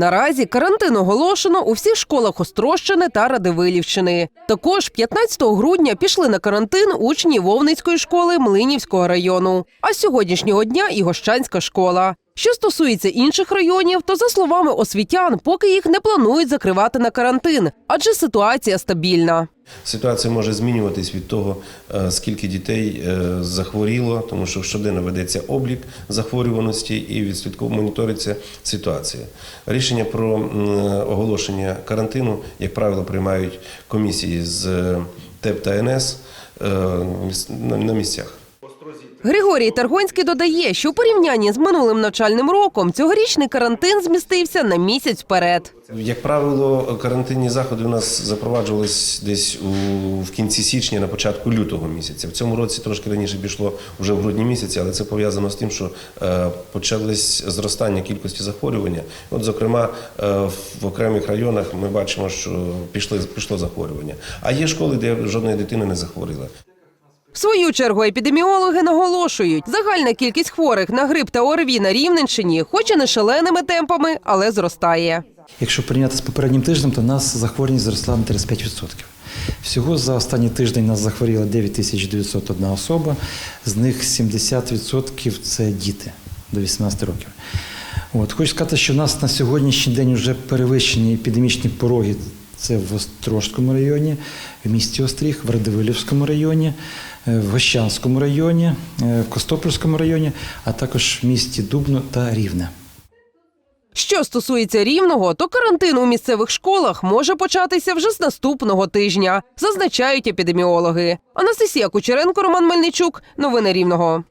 Наразі карантин оголошено у всіх школах Острощини та Радивилівщини. Також 15 грудня пішли на карантин учні Вовницької школи Млинівського району. А з сьогоднішнього дня і Гощанська школа. Що стосується інших районів, то за словами освітян, поки їх не планують закривати на карантин, адже ситуація стабільна. Ситуація може змінюватись від того, е, скільки дітей е, захворіло, тому що щоденно ведеться облік захворюваності і відслідково моніториться ситуація. Рішення про оголошення карантину, як правило, приймають комісії з е, ТЕП та НС на місцях. Григорій Таргонський додає, що у порівнянні з минулим навчальним роком цьогорічний карантин змістився на місяць вперед. Як правило, карантинні заходи у нас запроваджувались десь у, в кінці січня, на початку лютого місяця. В цьому році трошки раніше пішло вже в грудні місяці, але це пов'язано з тим, що е, почалось зростання кількості захворювання. От, зокрема, е, в окремих районах ми бачимо, що пішло, пішло захворювання. А є школи, де жодної дитини не захворіла. В свою чергу епідеміологи наголошують, загальна кількість хворих на грип та ОРВІ на Рівненщині, хоч і не шаленими темпами, але зростає. Якщо порівняти з попереднім тижнем, то нас захворюваність зросла на 35%. Всього за останній тиждень нас захворіло 9901 особа, з них 70% це діти до 18 років. От, хочу сказати, що у нас на сьогоднішній день вже перевищені епідемічні пороги. Це в Острожському районі, в місті Остріг, в Радивилівському районі, е, в Гощанському районі, е, в Костопольському районі, а також в місті Дубно та Рівне. Що стосується рівного, то карантин у місцевих школах може початися вже з наступного тижня, зазначають епідеміологи. Анастасія Кучеренко, Роман Мельничук. Новини Рівного.